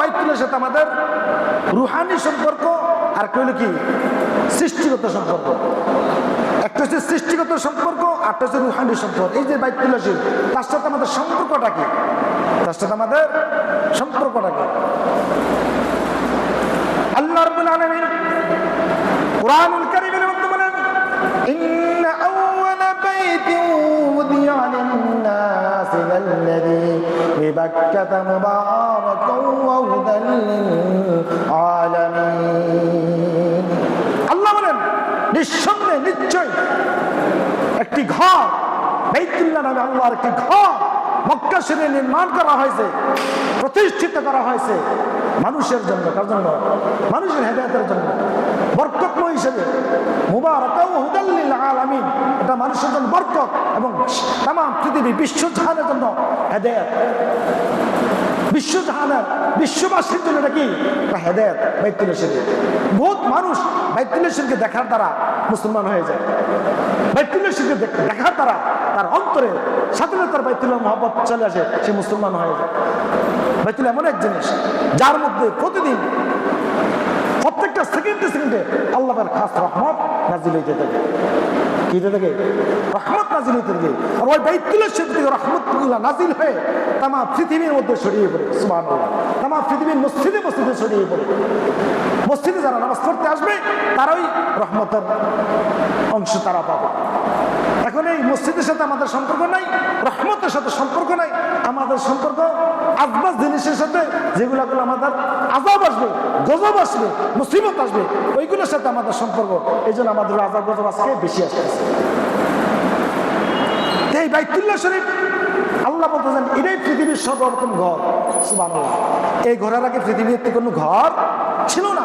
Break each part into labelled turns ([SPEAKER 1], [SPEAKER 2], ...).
[SPEAKER 1] বাইতুলের সাথে আমাদের রুহানি সম্পর্ক, আর হলো কি? সৃষ্টিগত সম্পর্ক। একটা হচ্ছে সৃষ্টিগত সম্পর্ক আর একটা হচ্ছে রুহানি সম্পর্ক। এই যে বাইতুল্লাহ শরীফ তার সাথে আমাদের সম্পর্কটা কি? তার সাথে আমাদের সম্পর্কটা কি? আল্লাহ রাব্বুল আলামিন কোরআনুল কারীমের মধ্যে বলেন, ইন্ন আউওয়ালা বাইতিন উদিয়া লিন-নাস। লাল্লাযী الذي ببكة مباركا وهدى للعالمين. আল্লাহ বলেন, নিঃসন্দেহে নিশ্চয় একটি ঘর, বাইতুল্লাহ নামে আল্লাহর একটি ঘর মক্কা শ্রেণি নির্মাণ করা হয়েছে, প্রতিষ্ঠিত করা হয়েছে। মানুষের জন্য, কার জন্য? মানুষের হেদায়তের জন্য। বরকতময় হিসেবে আলামিন। এটা মানুষের জন্য বরকত এবং তাম পৃথিবী বিশ্বজাহানের জন্য হেদায়ত। বিশ্বজাহানের বিশ্ববাসীর জন্য এটা হেদায়ত, বাইতুল শরীফ বহুত মানুষ বাইতুল শরীফকে দেখার দ্বারা মুসলমান হয়ে যায়। বাইতুল শরীফকে দেখ- দেখার দ্বারা তার অন্তরে সাথে তার বাইতুল্লাহ মহব্বত চলে আসে, সে মুসলমান হয়ে যায়। বাইতুল এমন এক জিনিস, যার মধ্যে প্রতিদিন প্রত্যেকটা সেকেন্ডে সেকেন্ডে আল্লাহর খাস রহমত নাজিল হইতে থাকে। কি হইতে থাকে? রহমত নাজিল হইতে থাকে। আর ওই বাইতুলের শরীফ থেকে রহমতগুলো নাজিল হয়ে তামা পৃথিবীর মধ্যে ছড়িয়ে পড়ে সুমান তামা পৃথিবীর মসজিদে মসজিদে ছড়িয়ে পড়ে। মসজিদে যারা নামাজ পড়তে আসবে, তারাই রহমতের অংশ তারা পাবে। এখন এই মসজিদের সাথে আমাদের সম্পর্ক নাই, রহমতের সাথে সম্পর্ক নাই, আমাদের সম্পর্ক আজবাস জিনিসের সাথে, যেগুলো গুলো আমাদের আজাব আসবে, গজব আসবে, মুসিবত আসবে, ওইগুলোর সাথে আমাদের সম্পর্ক। এই জন্য আমাদের আজাব, গজব আজকে বেশি আসতেছে এই বাইতুল্লাহ শরীফ, আল্লাহ বলতেছেন, এটাই পৃথিবীর সর্বপ্রথম ঘর, সুবহানাল্লাহ। এই ঘরের আগে পৃথিবীতে কোনো ঘর ছিল না।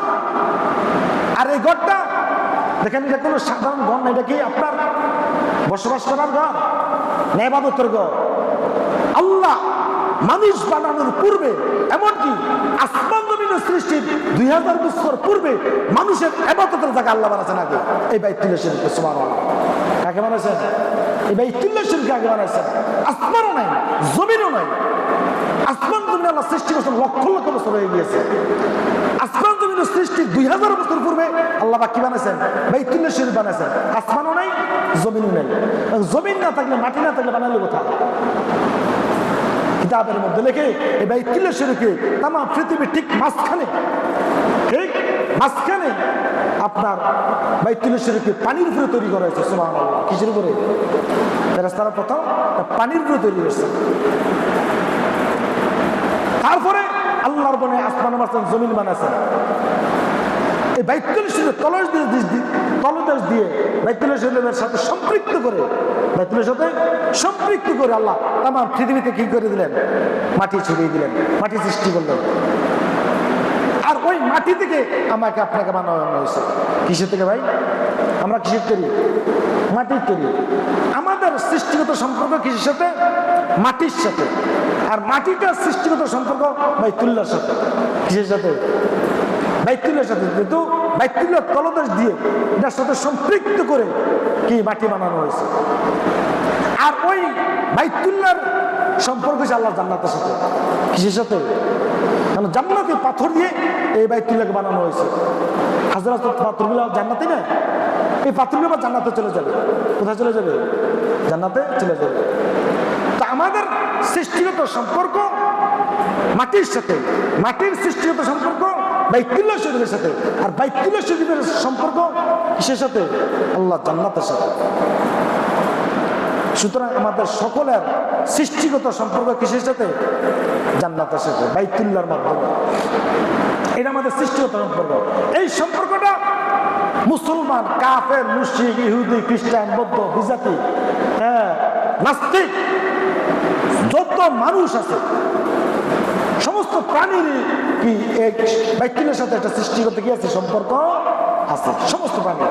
[SPEAKER 1] আর এই ঘরটা, দেখেন এটা কোনো সাধারণ ঘর না, এটা কি আপনার বসবাস করার ঘর নেবাদতের ঘর। আল্লাহ মানুষ বানানোর পূর্বে, এমনকি আসমান সৃষ্টির দুই হাজার বছর পূর্বে মানুষের এবাদতের জায়গা আল্লাহ বানাচ্ছেন আগে। এই বাইতুল্লাহ শরীফকে কাকে বানাইছেন এই বাইতুল্লাহ শরীফকে আগে বানাইছেন আসমানও নাই, জমিনও নাই। আসমান জমিন আল্লাহ সৃষ্টি করছেন লক্ষ লক্ষ বছর হয়ে গিয়েছে। আসমান জমিনের সৃষ্টি দুই হাজার বছর পূর্বে আল্লাহ কি বানাইছেন? বাইতুল্লাহ শরীফ বানাইছেন। আসমানও নাই, জমিনও নাই। জমিন না থাকলে, মাটি না থাকলে বানালে কোথায়? কিতাবের মধ্যে লেখে, এই বাইতুল্লাহ শরীফে তামা পৃথিবীর ঠিক মাঝখানে ঠিক মাঝখানে আপনার বাইতুল্লাহ শরীফকে পানির উপরে তৈরি করা হয়েছে, সুবহানাল্লাহ। কিসের উপরে? ফেরেশতারা প্রথম পানির উপরে তৈরি করেছে। তারপরে আল্লাহর বনে আসমান বানাচ্ছেন জমিন বানাচ্ছেন এই বাইতুল শরীফের তলস তলদেশ দিয়ে বাইতুল শরীফের সাথে সম্পৃক্ত করে বাইতুলের সাথে সম্পৃক্ত করে আল্লাহ তাম পৃথিবীতে কি করে দিলেন? মাটি ছড়িয়ে দিলেন, মাটি সৃষ্টি করলেন। আর ওই মাটি থেকে আমাকে আপনাকে বানানো হয়েছে। কিসের থেকে ভাই? আমরা কিসের তৈরি? মাটির তৈরি। আমাদের সৃষ্টিগত সম্পর্ক কিসের সাথে? মাটির সাথে। আর মাটিটার সৃষ্টিগত সম্পর্ক বাইতুল্লার সাথে। কিসের সাথে? বাইতুল্লার সাথে। কিন্তু বাইতুল্লাহ তলদেশ দিয়ে এটার সাথে সম্পৃক্ত করে কি মাটি বানানো হয়েছে? আর ওই বাইতুল্লার সম্পর্ক হচ্ছে আল্লাহ জান্নাতের সাথে। কিসের সাথে? কারণ জান্নাতে পাথর দিয়ে এই বাইতুল্লাহকে বানানো হয়েছে। হাজরা পাথরগুলো জান্নাতে না এই পাথরগুলো জান্নাতে চলে যাবে। কোথায় চলে যাবে? জান্নাতে চলে যাবে। আমাদের সৃষ্টিগত সম্পর্ক মাটির সাথে, মাটির সৃষ্টিগত সম্পর্ক বাইতুল্লাহ শরীফের সাথে, আর বাইতুল্লাহ শরীফের সম্পর্ক কিসের সাথে? আল্লাহ জান্নাতের সাথে। সুতরাং আমাদের সকলের সৃষ্টিগত সম্পর্ক কিসের সাথে? জান্নাতের সাথে, বাইতুল্লাহর মাধ্যমে। এটা আমাদের সৃষ্টিগত সম্পর্ক। এই সম্পর্কটা মুসলমান, কাফের, মুশরিক, ইহুদি, খ্রিস্টান, বৌদ্ধ, বিজাতি হ্যাঁ নাস্তিক যত মানুষ আছে, সমস্ত প্রাণীর কি এক ব্যক্তির সাথে একটা সৃষ্টিগত কি আছে, সম্পর্ক আছে, সমস্ত প্রাণী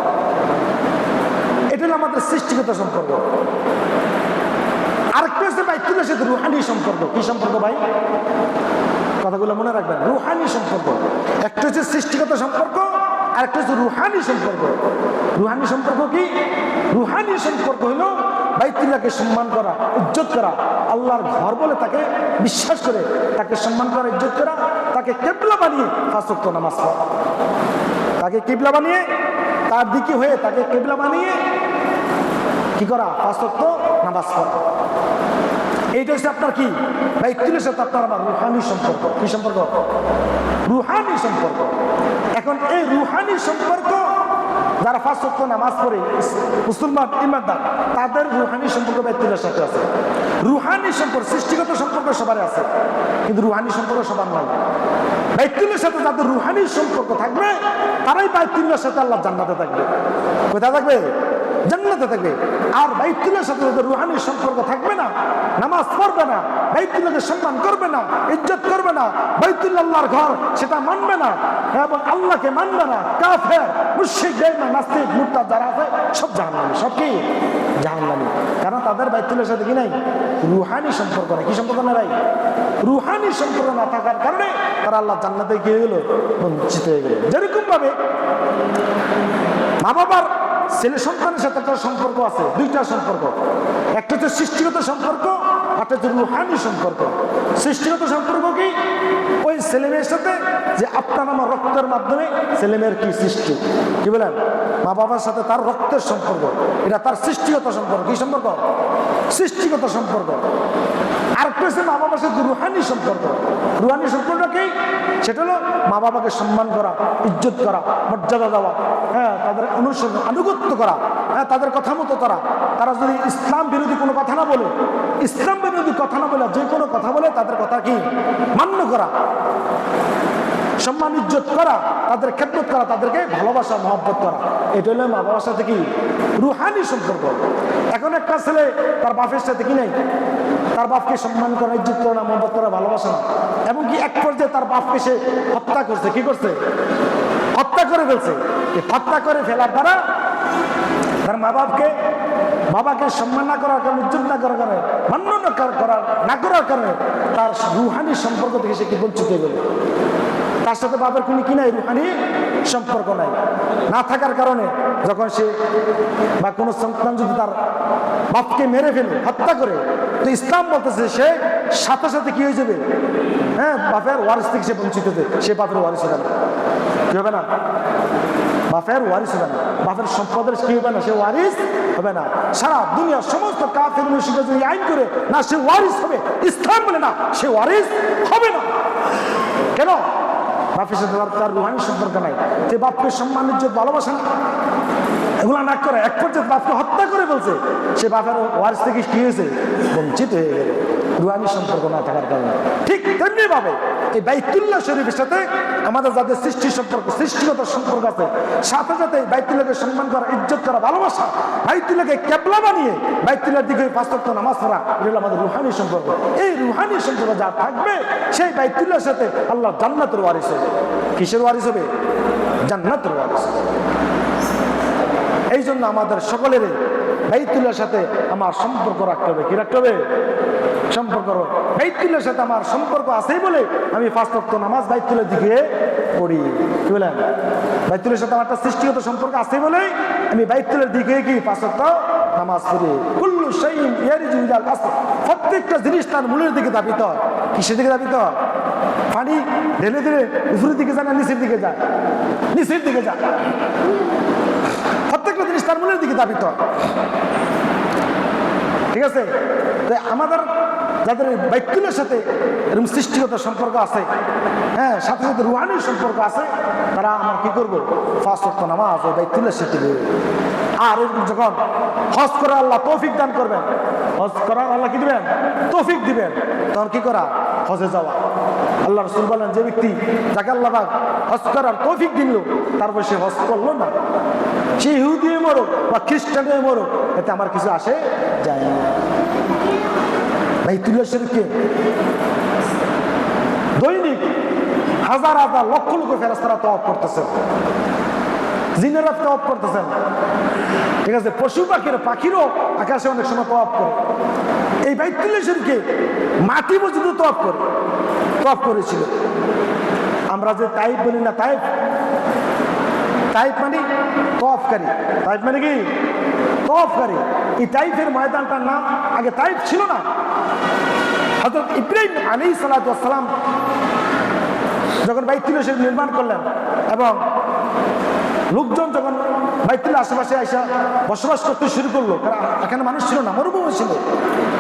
[SPEAKER 1] এটা আমাদের সৃষ্টিগত সম্পর্ক। আরেকটা হচ্ছে বাইতুলের সাথে রুহানি সম্পর্ক। কি সম্পর্ক ভাই? কথাগুলো মনে রাখবেন। রুহানি সম্পর্ক। একটা হচ্ছে সৃষ্টিগত সম্পর্ক আর একটা হচ্ছে রুহানি সম্পর্ক। রুহানি সম্পর্ক কি? রুহানি সম্পর্ক হলো বাইতুল্লাহকে সম্মান করা, ইজ্জত করা, আল্লাহর ঘর বলে তাকে বিশ্বাস করে, তাকে সম্মান করা, ইজ্জত করা, তাকে কেবলা বানিয়ে ফাঁসক্ত নামাজ পড়া। তাকে কেবলা বানিয়ে, তার দিকে হয়ে তাকে কেবলা বানিয়ে কি করা ফাঁসক্ত নামাজ পড়া। এইটা হচ্ছে আপনার কি? বাইতুলের সাথে আপনার আমার রুহানি সম্পর্ক। কি সম্পর্ক? রুহানি সম্পর্ক। এখন এই রুহানি সম্পর্ক যারা পাঁচ সত্য নামাজ পড়ে, মুসলমান ইমানদার তাদের রুহানি সম্পর্ক ব্যক্তিদের সাথে আছে। রুহানি সম্পর্ক, সৃষ্টিগত সম্পর্ক সবার আছে। কিন্তু রুহানি সম্পর্ক সবার নয়। ব্যক্তিদের সাথে যাদের রুহানি সম্পর্ক থাকবে, তারাই বাইতুল্লার সাথে আল্লাহ জান্নাতে থাকবে। কোথায় থাকবে? জান্নাতে থাকবে। আর বাইতুল্লার সাথে যাদের রুহানি সম্পর্ক থাকবে না। নামাজ পড়বে না, বাইতুল্লাহকে সম্মান করবে না, ইজ্জত করবে না। বাইতুল্লাহ আল্লাহর ঘর সেটা মানবে না এবং আল্লাহকে মানবে না। কাফের, মুশরিক, বেঈমান, নাস্তিক, মুরতাদ যারা আছে, সব জাহান্নামী। সব কি? জাহান্নামী। কারণ তাদের বাইতুল্লাহর সাথে কি নাই? রুহানি সম্পর্ক নাই। কি সম্পর্ক না ভাই? রুহানি সম্পর্ক না থাকার কারণে তারা আল্লাহ জান্নাতে গিয়ে গেল, বঞ্চিত হয়ে গেল। যেরকম ভাবে মা বাবার ছেলে সন্তানের সাথে একটা সম্পর্ক আছে, দুইটা সম্পর্ক। একটা হচ্ছে সৃষ্টিগত সম্পর্ক একটা হচ্ছে রুহানি সম্পর্ক। সৃষ্টিগত সম্পর্ক কি? ওই ছেলে মেয়ের সাথে যে আপনার আমার রক্তের মাধ্যমে ছেলে মেয়ের কি সৃষ্টি? কি বলেন? মা বাবার সাথে তার রক্তের সম্পর্ক, এটা তার সৃষ্টিগত সম্পর্ক। কি সম্পর্ক? সৃষ্টিগত সম্পর্ক। আর একটা হচ্ছে মা বাবার সাথে রুহানি সম্পর্ক। রুহানি সম্পর্ক কি? সেটা হলো মা বাবাকে সম্মান করা, ইজ্জত করা, মর্যাদা দেওয়া হ্যাঁ তাদের অনুসরণ, আনুগত্য করা হ্যাঁ তাদের কথা মতো করা। তারা যদি ইসলাম বিরোধী কোনো কথা না বলে, ইসলাম বিরোধী কথা না বলে, যে কোনো কথা বলে, তাদের কথা কি? মান্য করা। সম্মান, ইজ্জত করা, তাদের খেদমত করা, তাদেরকে ভালোবাসা, মহব্বত করা। এটা হলো মা বাবার সাথে কি? রুহানি সম্পর্ক। এখন একটা ছেলে, তার বাপের সাথে কি নেই? তার বাপকে সম্মান করা, ইজ্জত করা, মহব্বত করা, ভালোবাসা না। এমনকি এক পর্যায়ে তার বাপকে সে হত্যা করছে। কি করছে? হত্যা করে ফেলছে। হত্যা করে ফেলার দ্বারা তার মা বাপকে বাবাকে সম্মান না করার কারণে, ইজ্জত না করার কারণে, মান্য না করার- না করার কারণে তার রুহানি সম্পর্ক থেকে সে কি বঞ্চিত হয়ে গেল? তার সাথে বাবার কোনো কি নাই, রুহানি সম্পর্ক নাই। না থাকার কারণে যখন সে বা কোনো সন্তান যদি তার বাপকে মেরে ফেলে, হত্যা করে, তো ইসলাম বলতেছে সে সাথে সাথে কি হয়ে যাবে? হ্যাঁ বাপের ওয়ারিস থেকে সে বঞ্চিত হবে সে বাপের ওয়ারিস হবে না কি হবে না? বাপের ওয়ারিস হবে না বাপের সম্পদের কি হবে না? সে ওয়ারিস হবে না। সারা দুনিয়ার সমস্ত কাফের মুশরিকরা যদি আইন করে, না, সে ওয়ারিস হবে। ইসলাম বলে না, সে ওয়ারিস হবে না। কেন? বাপের সাথে তার- রুহানি সম্পর্ক নাই। যে বাপকে সম্মান, ইজ্জত, ভালোবাসা এগুলো না করে, এক পর্যায়ে বাপকে হত্যা করে বলছে সে বাপের ওয়ারিস থেকে কি হয়েছে? বঞ্চিত হয়ে গেল। রুহানি সম্পর্ক না থাকার কারণে। ঠিক তেমনি ভাবে এই বাইতুল্লাহ শরীফের সাথে আমাদের যাদের সৃষ্টি সম্পর্ক, সৃষ্টিগত সম্পর্ক আছে, সাথে সাথে বাইতুল্লাহকে সম্মান করা, ইজ্জত করা, ভালোবাসা, বাইতুল্লাহকে কেবলা বানিয়ে বাইতুল্লাহর দিকে পাঁচত্ব নামাজ পড়া এটা হলো আমাদের রুহানি সম্পর্ক। এই রুহানি সম্পর্ক যা থাকবে, সেই বাইতুল্লাহর সাথে আল্লাহ জান্নাতের ওয়ারিস হবে। কিসের ওয়ারিস হবে? জান্নাতের ওয়ারিস। এই জন্য আমাদের সকলের বাইতুল্লার সাথে আমার সম্পর্ক রাখতে হবে। কি রাখতে হবে? সম্পর্ক বাইতুল্লার সাথে আমার সম্পর্ক আছেই বলে আমি পাঁচ নামাজ বাইতুল্লার দিকে পড়ি। কি বলেন? বাইতুল্লার সাথে আমার একটা সৃষ্টিগত সম্পর্ক আছে বলেই আমি বাইতুল্লার দিকে কি পাঁচ নামাজ পড়ি। কুল্লু ইয়ারিজু ইলাল আসল প্রত্যেকটা জিনিস তার মূলের দিকে দাবিত কিসের দিকে দাবিত পানি ঢেলে দিলে উপরের দিকে যায় না নিচের দিকে যায়? নিচের দিকে যায়। তার মূলের দিকে দাবিত ঠিক আছে? তাই আমাদের যাদের বাইকুলের সাথে এরকম সৃষ্টিগত সম্পর্ক আছে হ্যাঁ সাথে সাথে রুহানির সম্পর্ক আছে, তারা আমার কী করব? ফার্স্ট নামাজ ওই বাইকুলের সাথে আর এরকম যখন হজ করে আল্লাহ তৌফিক দান করবেন হজ করার আল্লাহ কি দিবেন? তৌফিক দিবেন। তখন কি করা? হজে যাওয়া। আল্লাহ রসুল বলেন, যে ব্যক্তি যাকে আল্লাহ হজ করার তৌফিক দিল, তারপর সে হজ করল না। সে ইহুদি হয়ে মরুক বা খ্রিস্টান মরুক, এতে আমার কিছু আসে যায় না। বাইতুল্লাহ শরীফকে দৈনিক হাজার হাজার লক্ষ লক্ষ ফেরাস্তারা তফ করতেছেন জিনেরা তফ করতেছেন। ঠিক আছে, পশু পাখির, পাখিরও আকাশে অনেক সময় তফ করে। এই বাইতুল্লাহ শরীফকে মাটি পর্যন্ত তফ করে তফ করেছিল। আমরা যে তাইপ বলি না তাইপ তাইপ মানে তফকারী তাইপ মানে কি? তফকারী এই তাইফের ময়দানটার নাম আগে তাইফ ছিল না। হজরত ইব্রাহিম আলী সালাতাম যখন বাইতুল নির্মাণ করলেন এবং লোকজন যখন বাইতুল্লাহ আশেপাশে আইসা বসবাস করতে শুরু করলো কারণ এখানে মানুষ ছিল না মরুভূমি ছিল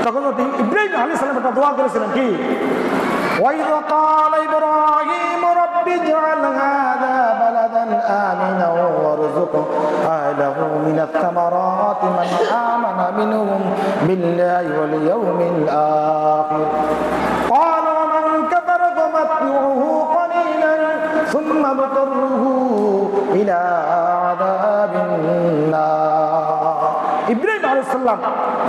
[SPEAKER 1] তখন ইব্রাহিম আলী সালাম একটা দোয়া করেছিলেন কি وإذ قال إبراهيم رب اجعل هذا بلدا آمنا وارزق أهله من الثمرات من آمن منهم بالله واليوم الآخر ثم اضطره إلى عذاب النار ইব্রাহিম আলাইহিস সালাম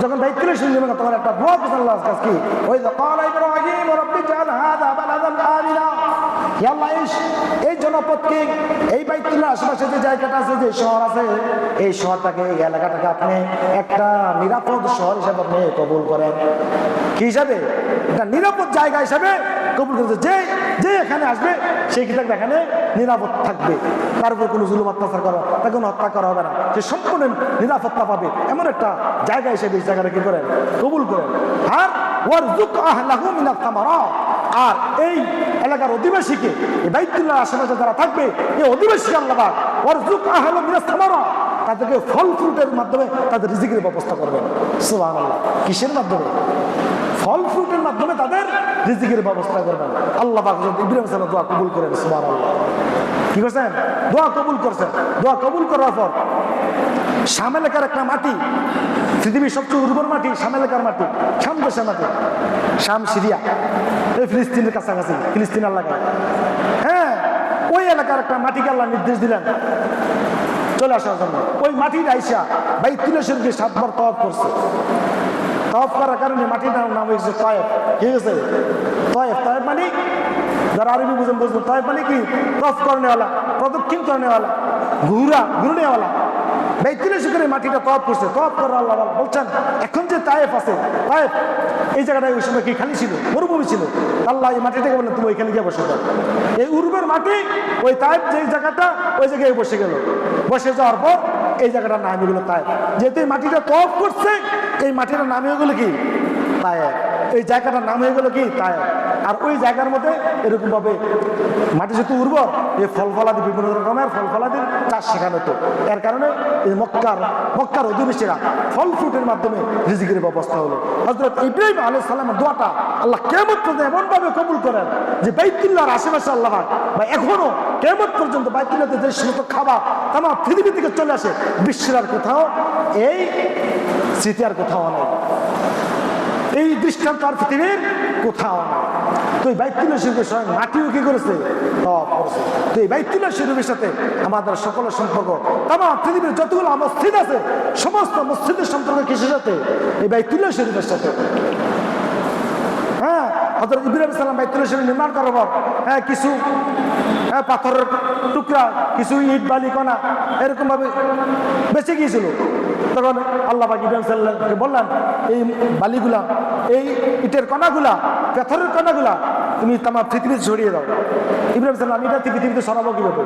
[SPEAKER 1] যখন বাইতুল শরীফ নির্মাণ তখন একটা দোয়া করেছেন আল্লাহর কাছে কি ওই যে قال ইব্রাহিম রব্বি জাল হাদা বালাদান আমিনা হে আল্লাহ এই জনপদকে, এই বাইতুল্লাহ আশেপাশে যে জায়গাটা আছে, যে শহর আছে, এই শহরটাকে, এই এলাকাটাকে আপনি একটা নিরাপদ শহর হিসাবে আপনি কবুল করেন। কি হিসাবে? একটা নিরাপদ জায়গা হিসাবে কবুল করেছে যে যে এখানে আসবে সেই কি থাকবে এখানে? নিরাপদ থাকবে। তার উপর কোনো জুলুম, অত্যাচার করা, তাকে কোনো হত্যা করা হবে না। সে সম্পূর্ণ নিরাপত্তা পাবে। এমন একটা জায়গা হিসেবে এই জায়গাটা কি করেন, কবুল করেন। আর ওয়ার জুক আহলাহু মিনাত তামারাত আর এই এলাকার অধিবাসীকে, এই বাইতুল্লাহ আশেপাশে যারা থাকবে, এই অধিবাসী আল্লাহ ওর জুক আহলাহু তাদেরকে ফল ফ্রুটের মাধ্যমে তাদের রিজিকের ব্যবস্থা করবেন। সুবহানাল্লাহ। কিসের মাধ্যমে? ফল ফ্রুটের মাধ্যমে তাদের রিজিকের ব্যবস্থা করবেন। আল্লাহ ইব্রাহিম সাল্লাহ দোয়া কবুল করেন, সুবহানাল্লাহ। কি করছেন? দোয়া কবুল করছেন। দোয়া কবুল করার পর শাম এলাকার একটা মাটি পৃথিবীর সবচেয়ে উর্বর মাটি শাম এলাকার মাটি শাম দেশের মাটি। শাম সিরিয়া, এই ফিলিস্তিনের কাছাকাছি, ফিলিস্তিন এলাকায় হ্যাঁ ওই এলাকার একটা মাটিকে আল্লাহ নির্দেশ দিলেন। চলে আসার জন্য। ওই মাটির আইসা বাইতুল্লাহ শরীফকে সাতবার তওয়াব করছে। তওয়াব করার কারণে মাটিটার নাম নাম হয়েছে তয়েব ঠিক আছে? তয়েব তয়েব মানে? যারা আরবি বুঝেন বুঝবেন তয়েব মানে কি? তফ করনেওয়ালা প্রদক্ষিণ করনেওয়ালা ঘুরা ঘুরনেওয়ালা মাটিটা এই উর্বর মাটি, ওই জায়গাটা, ওই জায়গায় বসে গেল। বসে যাওয়ার পর এই নাম যেহেতু এই মাটিটা করছে, এই নাম হয়ে গেলো কি? তায়েফ। এই জায়গাটার নাম হয়ে গেলো কি? তায়েফ। আর ওই জায়গার মধ্যে এরকম ভাবে মাটি যেহেতু উর্বর, এই ফল ফলাদি বিভিন্ন রকমের ফল ফলাদির চাষ শেখানো হতো। এর কারণে এই মক্কার মক্কার অধিবেশীরা ফল ফ্রুটের মাধ্যমে রিজিকের ব্যবস্থা হলো। হজরত ইব্রাহিম আলহ সালামের দোয়াটা আল্লাহ কেমন পর্যন্ত এমনভাবে কবুল করেন যে বাইতুল্লাহর আশেপাশে আল্লাহ বা এখনও কেমন পর্যন্ত বাইতুল্লাহতে যে সমস্ত খাবার তামা পৃথিবী থেকে চলে আসে, বিশ্বের আর কোথাও এই স্মৃতি আর কোথাও নেই। এই দৃষ্টান্ত আর পৃথিবীর কোথাও না তো এই মাটিও কি করেছে? তো এই সাথে আমাদের সকলের সম্পর্ক তামা পৃথিবীর যতগুলো মসজিদ আছে, সমস্ত মসজিদের সম্পর্ক কিসের সাথে? এই শরীফের সাথে। হ্যাঁ হজরত ইব্রাহিম সালাম শরীফ নির্মাণ করার পর হ্যাঁ কিছু হ্যাঁ পাথরের টুকরা, কিছু ইট, বালি, কণা এরকম ভাবে বেঁচে গিয়েছিল। তখন আল্লাহ পাক ইব্রাহিম বললেন, এই বালিগুলা, এই ইটের কণাগুলা, পাথরের কণাগুলা, তুমি তোমার পৃথিবীতে ছড়িয়ে দাও। ইব্রাহিম সাল্লাম, এটা পৃথিবীতে সরাবো কীভাবে?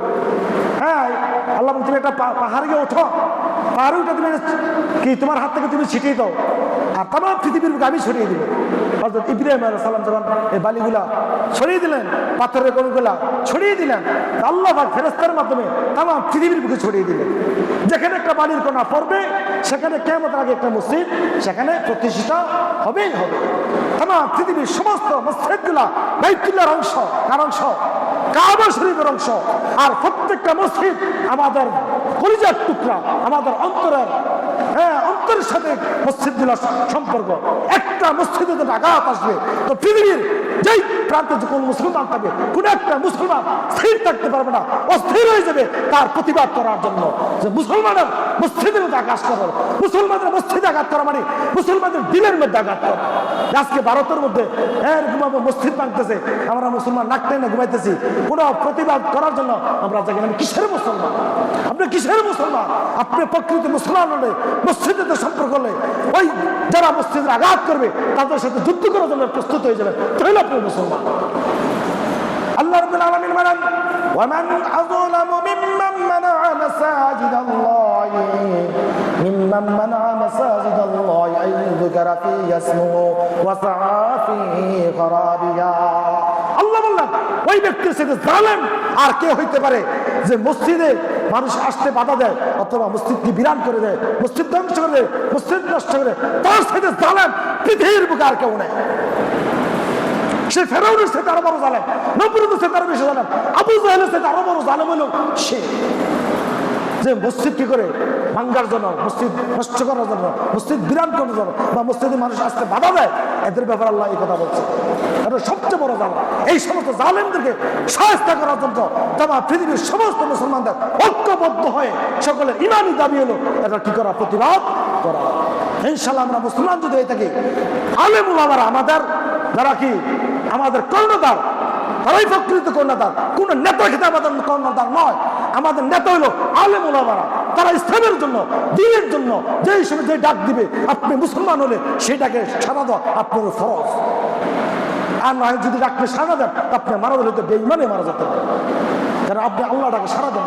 [SPEAKER 1] হ্যাঁ আল্লাহ তুমি একটা পা- পাহাড়ে গিয়ে ওঠো। তুমি কি, তোমার হাত থেকে তুমি ছিটিয়ে দাও। আর পৃথিবীর আমি ছড়িয়ে দিব হজরত ইব্রাহিম যখন এই বালিগুলা ছড়িয়ে দিলেন, পাথরের কোনগুলা ছড়িয়ে দিলেন আল্লাহ পাক ফেরেস্তার মাধ্যমে তামাম পৃথিবীর বুকে ছড়িয়ে দিলেন। যেখানে একটা বালির কোনা পড়বে, সেখানে কেমন আগে একটা মসজিদ, সেখানে প্রতিষ্ঠিত হবেই হবে। তামাম পৃথিবীর সমস্ত মসজিদগুলা বাইতুল্লাহর অংশ, কার অংশ? কাবা শরীফের অংশ। আর প্রত্যেকটা মসজিদ আমাদের কলিজার টুকরা আমাদের অন্তরের হ্যাঁ অন্তরের সাথে মসজিদ মসজিদগুলোর সম্পর্ক। একটা মসজিদে যদি আঘাত আসবে। তো পৃথিবীর যেই প্রান্তে যে কোন মুসলমান থাকবে, কোন একটা মুসলমান স্থির থাকতে পারবে না, অস্থির হয়ে যাবে তার প্রতিবাদ করার জন্য। যে মুসলমানের মসজিদের মধ্যে আঘাত করা, মুসলমানের মসজিদে আঘাত করা মানে মুসলমানদের দিলের মধ্যে আঘাত করা। আজকে ভারতের মধ্যে হ্যাঁ এরকম মসজিদ ভাঙতেছে, আমরা মুসলমান নাকতে না ঘুমাইতেছি। কোনো প্রতিবাদ করার জন্য আমরা জানি আমি কিসের মুসলমান। কিসের মুসলমান আপনি প্রকৃত মুসলমান হলে মসজিদের সম্পর্ক হলে ওই যারা মসজিদের আঘাত করবে তাদের সাথে যুদ্ধ করার জন্য প্রস্তুত হয়ে যাবে তাহলে আপনি মুসলমান আল্লাহ রাব্বুল আলামিন বলেন ওয়ামান আযলামু মিম্মান মানা'a মাসাজিদ আল্লাহ ممن منع مساجد الله أن يذكر فيه اسمه وسعى في خرابها আল্লাহ বললেন, ওই ব্যক্তির সাথে জালেম। আর কে হইতে পারে যে মসজিদে মানুষ আসতে বাধা দেয় অথবা মসজিদকে বিরান করে দেয়, মসজিদ ধ্বংস করে দেয়, মসজিদ নষ্ট করে তার সাথে জালেম, পৃথিবীর বুকে আর কেউ নেই। সে ফেরাউনের সাথে আরও বড় জালেম নবরুদের সাথে আরও বেশি জালেম, আবু জাহেলের সাথে আরও বড় জালেম হলো সে। যে মসজিদ কি করে? ভাঙ্গার জন্য, মসজিদ নষ্ট করার জন্য, মসজিদ বিরান করার জন্য, বা মসজিদে মানুষ আসতে বাধা দেয়, এদের ব্যাপারে আল্লাহ এই কথা বলছে। এটা সবচেয়ে বড় জাল। এই সমস্ত জালেমদেরকে সহায়তা করার জন্য তোমার পৃথিবীর সমস্ত মুসলমানদের ঐক্যবদ্ধ হয়ে সকলের ইমানই দাবি হলো এটা কি করা? প্রতিবাদ করা। ইনশাল্লাহ আমরা মুসলমান যদি হয়ে থাকি, আলেমুল আমার আমাদের, যারা কি আমাদের কর্ণদার তারাই প্রকৃত কর্ণদার কোন নেতা খেতে আমাদের কর্ণদার নয়। আমাদের নেতা হলো আলেম ওলামারা তারা ইসলামের জন্য, দিনের জন্য যে হিসেবে যে ডাক দিবে, আপনি মুসলমান হলে সেটাকে সারা দেওয়া আপনার ফরজ। আর নয় যদি ডাকলে সারা দেন, আপনি মারা দিলে তো বেইমানে মারা যেতে পারেন কারণ আপনি আল্লাহ ডাকে সারা দেন।